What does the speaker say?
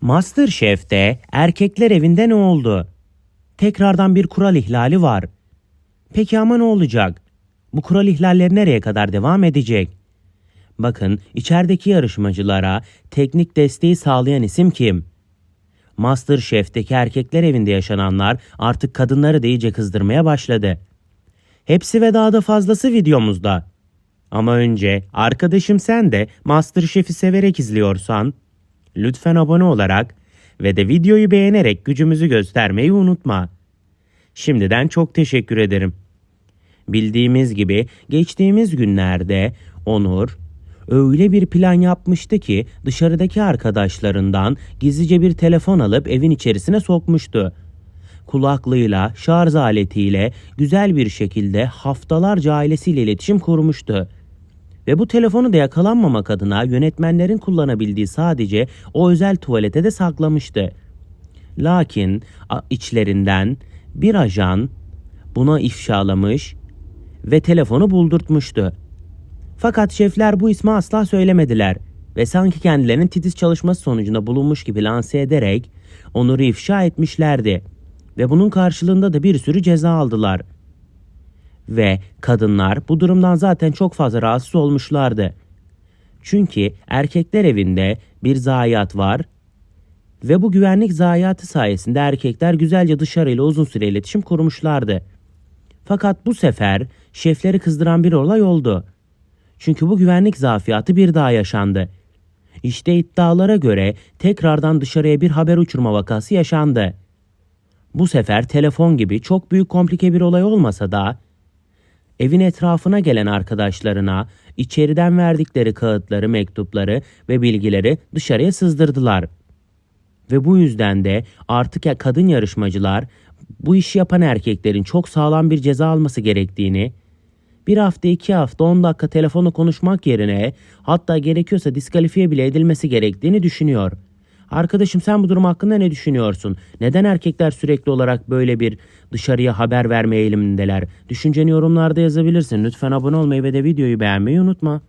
Masterchef'te erkekler evinde ne oldu? Tekrardan bir kural ihlali var. Peki ama ne olacak? Bu kural ihlalleri nereye kadar devam edecek? Bakın içerideki yarışmacılara teknik desteği sağlayan isim kim? Masterchef'teki erkekler evinde yaşananlar artık kadınları da iyice kızdırmaya başladı. Hepsi ve daha da fazlası videomuzda. Ama önce arkadaşım sen de Masterchef'i severek izliyorsan lütfen abone olarak ve de videoyu beğenerek gücümüzü göstermeyi unutma. Şimdiden çok teşekkür ederim. Bildiğimiz gibi geçtiğimiz günlerde Onur öyle bir plan yapmıştı ki dışarıdaki arkadaşlarından gizlice bir telefon alıp evin içerisine sokmuştu. Kulaklığıyla, şarj aletiyle güzel bir şekilde haftalarca ailesiyle iletişim kurmuştu. Ve bu telefonu da yakalanmamak adına yönetmenlerin kullanabildiği sadece o özel tuvalete de saklamıştı. Lakin içlerinden bir ajan buna ifşalamış ve telefonu buldurtmuştu. Fakat şefler bu ismi asla söylemediler ve sanki kendilerinin titiz çalışması sonucunda bulunmuş gibi lanse ederek Onur'u ifşa etmişlerdi. Ve bunun karşılığında da bir sürü ceza aldılar. Ve kadınlar bu durumdan zaten çok fazla rahatsız olmuşlardı. Çünkü erkekler evinde bir zayiat var ve bu güvenlik zayiatı sayesinde erkekler güzelce dışarıyla uzun süre iletişim kurmuşlardı. Fakat bu sefer şefleri kızdıran bir olay oldu. Çünkü bu güvenlik zafiyatı bir daha yaşandı. İşte iddialara göre tekrardan dışarıya bir haber uçurma vakası yaşandı. Bu sefer telefon gibi çok büyük komplike bir olay olmasa da evin etrafına gelen arkadaşlarına içeriden verdikleri kağıtları, mektupları ve bilgileri dışarıya sızdırdılar. Ve bu yüzden de artık kadın yarışmacılar bu işi yapan erkeklerin çok sağlam bir ceza alması gerektiğini, bir hafta iki hafta 10 dakika telefonu konuşmak yerine hatta gerekiyorsa diskalifiye bile edilmesi gerektiğini düşünüyor. Arkadaşım sen bu durum hakkında ne düşünüyorsun? Neden erkekler sürekli olarak böyle bir dışarıya haber verme eğilimindeler? Düşünceni yorumlarda yazabilirsin. Lütfen abone olmayı ve de videoyu beğenmeyi unutma.